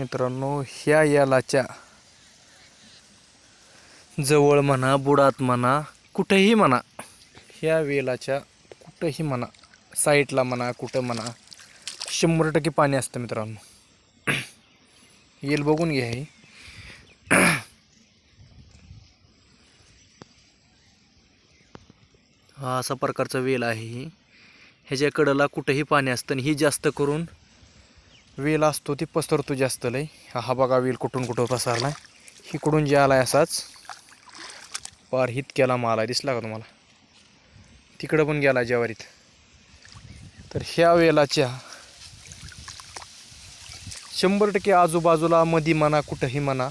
मित्रांनो ह्या यालाच्या जवळ म्हणा बुडात म्हणा कुठेही म्हणा ह्या वेलाच्या कुठंही म्हणा साईडला म्हणा कुठं म्हणा शंभर टक्के पाणी असतं मित्रांनो. येल बघून घ्या हे. हा असा प्रकारचा वेल आहे ही. ह्याच्या कडला कुठंही पाणी असतं आणि ही जास्त करून वेल असतो ती पसरतो जास्त लय हा बघा वेल कुठून कुठं आहे इकडून जे आलाय असाच. पार हित केला माला दिसला का तुम्हाला? तिकडं पण गेला ज्वारीत. तर ह्या वेलाच्या शंभर टक्के आजूबाजूला मधी म्हणा कुठंही म्हणा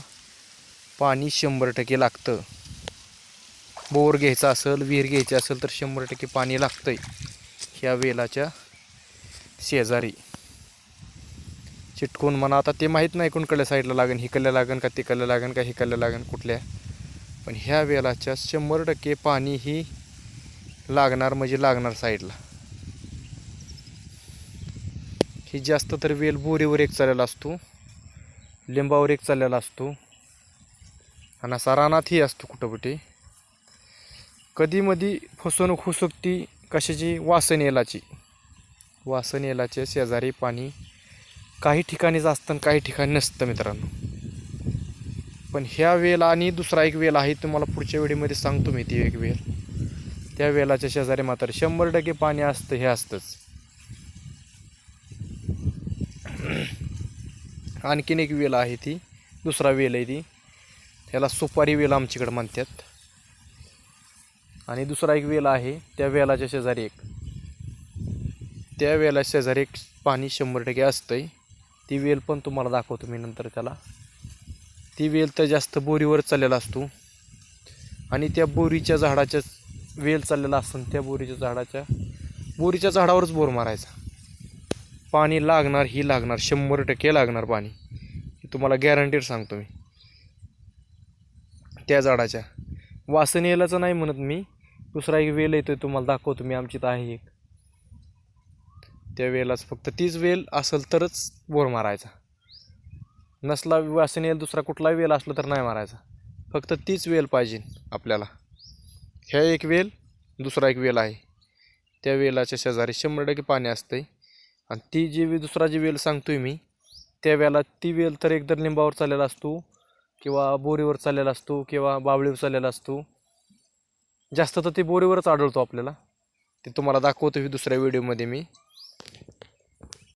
पाणी शंभर टक्के लागतं. बोर घ्यायचा असेल विहीर घ्यायची असेल तर शंभर टक्के पाणी लागतंय ह्या वेलाच्या शेजारी. चिटकून म्हणा. आता ते माहीत नाही कोणकडल्या साईडला लागेल हिकडल्या लागेल का तिकडल्या लागेल का हिकडल्या लागेल कुठल्या. पण ह्या वेलाच्या शंभर टक्के पाणी ही लागणार म्हणजे लागणार साईडला ही जास्त तर वेल बोरीवर एक चाललेला असतो लिंबावर एक चाललेला असतो. आणि असा रानातही असतो कुठं कुठे कधी फसवणूक होऊ शकते कशाची? वासन येलाची वासन येलाच्या शेजारी पाणी काही ठिकाणीच असतं आणि काही ठिकाणी नसतं मित्रांनो. पण ह्या वेल आणि दुसरा एक वेल आहे तुम्हाला पुढच्या वेळेमध्ये सांगतो मी ती एक वेल त्या वेलाच्या शेजारी मात्र शंभर टक्के पाणी असतं हे असतंच. आणखीन एक वेल आहे ती दुसरा वेल आहे ती. त्याला सुपारी वेल आमच्याकडे म्हणतात. आणि दुसरा एक वेल आहे त्या वेलाच्या शेजारी एक. त्या वेला शेजारी एक पाणी शंभर टक्के असतंय. ती वेल पण तुम्हाला दाखवतो मी नंतर त्याला. ती वेल तर जास्त बोरीवर चाललेला असतो. आणि त्या बोरीच्या झाडाच्या वेल चाललेला असतो त्या बोरीच्या झाडाच्या बोरीच्या झाडावरच बोर मारायचा. पाणी लागणार ही लागणार शंभर टक्के लागणार पाणी. तुम्हाला गॅरंटीड सांगतो मी. त्या झाडाच्या. वासन यायलाचं नाही म्हणत मी. दुसरा एक वेल येतो तुम्हाला दाखवतो मी. आमची तर आहे एक. त्या वेलाच फक्त तीच वेल असेल तरच बोर मारायचा. नसला वासन येईल दुसरा कुठला वेल असला तर नाही मारायचा. फक्त तीच वेल पाहिजे आपल्याला. ह्या एक वेल दुसरा एक वेल आहे. त्या वेलाच्या शेजारी शंभर टक्के पाणी असतंय. आणि ती जी दुसरा जी वेल सांगतोय मी त्या वेळेला ती वेल तर एकतर लिंबावर चाललेला असतो किंवा बोरीवर चाललेला असतो किंवा बावळीवर चाललेला असतो. जास्त तर ते बोरीवरच आढळतो आपल्याला. ते तुम्हाला दाखवतो ही दुसऱ्या व्हिडिओमध्ये मी.